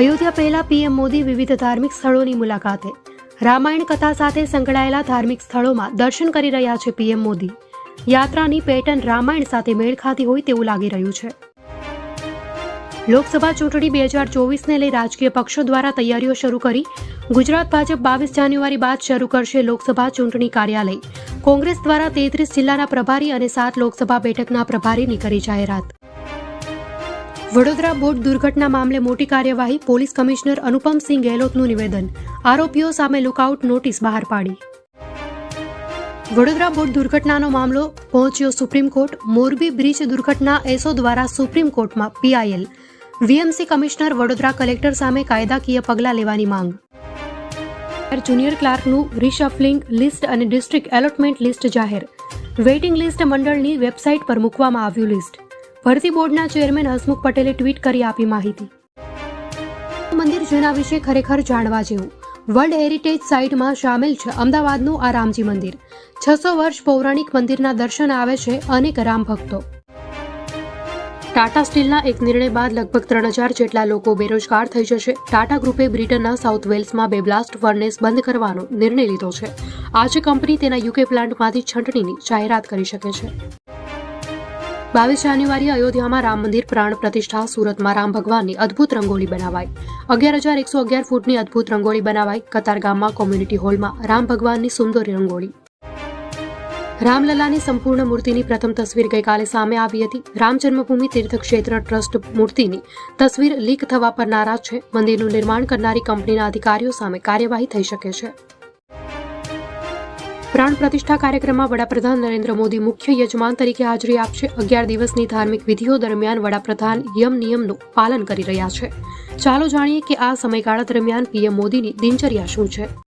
અયોધ્યા પહેલા પીએમ મોદી વિવિધ ધાર્મિક સ્થળોની મુલાકાતે. રામાયણ કથા સાથે સંકળાયેલા ધાર્મિક સ્થળોમાં દર્શન કરી રહ્યા છે પીએમ મોદી. યાત્રાની પેટર્ન રામાયણ સાથે મેળ ખાતી હોય તેવું લાગી રહ્યું છે. લોકસભા ચૂંટણી બે હજાર ચોવીસને લઈ રાજકીય પક્ષો દ્વારા તૈયારીઓ શરૂ કરી. ગુજરાત ભાજપ બાવીસ જાન્યુઆરી બાદ શરૂ કરશે લોકસભા ચૂંટણી કાર્યાલય. કોંગ્રેસ દ્વારા તેત્રીસ જિલ્લાના પ્રભારી અને સાત લોકસભા બેઠકના પ્રભારીની કરી જાહેરાત. વડોદરા બોટ દુર્ઘટના મામલે મોટી કાર્યવાહી પોલીસ કમિશનર અનુપમસિંહ ગેહલોતનું નિવેદન. આરોપીઓ સામે લુકઆઉટ નોટિસ બહાર પાડી. વડોદરા બોટ દુર્ઘટનાનો મામલો પહોંચ્યો સુપ્રીમ કોર્ટ. મોરબી બ્રિજ દુર્ઘટના એસો દ્વારા સુપ્રીમ કોર્ટમાં PIL VMC commissioner Vadodara collector સામે કાયદાકીય પગલાં લેવાની માંગ. જુનિયર ક્લાર્કનું રિશફલિંગ લિસ્ટ અને ડિસ્ટ્રિક્ટ એલોટમેન્ટ લિસ્ટ જાહેર. વેઇટિંગ લિસ્ટ મંડળની વેબસાઇટ પર મૂકવામાં આવ્યું લિસ્ટ. ભરતી બોર્ડના ચેરમેન હસમુખ પટેલે ટ્વીટ કરી આપી માહિતી. મંદિર જેના વિશે ખરેખર જાણવા જેવું. વર્લ્ડ હેરિટેજ સાઇટમાં સામેલ છે અમદાવાદનું આ રામજી મંદિર. છસો વર્ષ પૌરાણિક મંદિરના દર્શન આવે છે અનેક રામ ભક્તો ટાટા સ્ટીલના એક નિર્ણય બાદ લગભગ ત્રણ હજાર જેટલા લોકો બેરોજગાર થઈ જશે. ટાટા ગ્રુપે બ્રિટનના સાઉથ વેલ્સમાં બે બ્લાસ્ટ ફર્નેસ બંધ કરવાનો નિર્ણય લીધો છે. આજે કંપની તેના યુકે પ્લાન્ટમાંથી છંટણીની જાહેરાત કરી શકે છે. બાવીસ જાન્યુઆરી અયોધ્યામાં રામ મંદિર પ્રાણ પ્રતિષ્ઠા સુરતમાં રામ ભગવાનની અદ્ભુત રંગોળી બનાવાઈ. અગિયાર હજાર એકસો અગિયાર ફૂટની અદ્ભુત રંગોળી બનાવાઈ કતારગામમાં કોમ્યુનિટી હોલમાં રામ ભગવાનની સુંદર રંગોળી. રામલલાની સંપૂર્ણ મૂર્તિની પ્રથમ તસવીર ગઈકાલે સામે આવી હતી. રામ જન્મભૂમિ તીર્થક્ષેત્ર ટ્રસ્ટ મૂર્તિની તસવીર લીક થવા પર નારાજ છે. મંદિરનું નિર્માણ કરનારી કંપનીના અધિકારીઓ સામે કાર્યવાહી થઈ શકે છે. પ્રાણ પ્રતિષ્ઠા કાર્યક્રમમાં વડાપ્રધાન નરેન્દ્ર મોદી મુખ્ય યજમાન તરીકે હાજરી આપશે. અગિયાર દિવસની ધાર્મિક વિધિઓ દરમિયાન વડાપ્રધાન યમ નિયમનું પાલન કરી રહ્યા છે. ચાલો જાણીએ કે આ સમયગાળા દરમિયાન પીએમ મોદીની દિનચર્યા શું છે.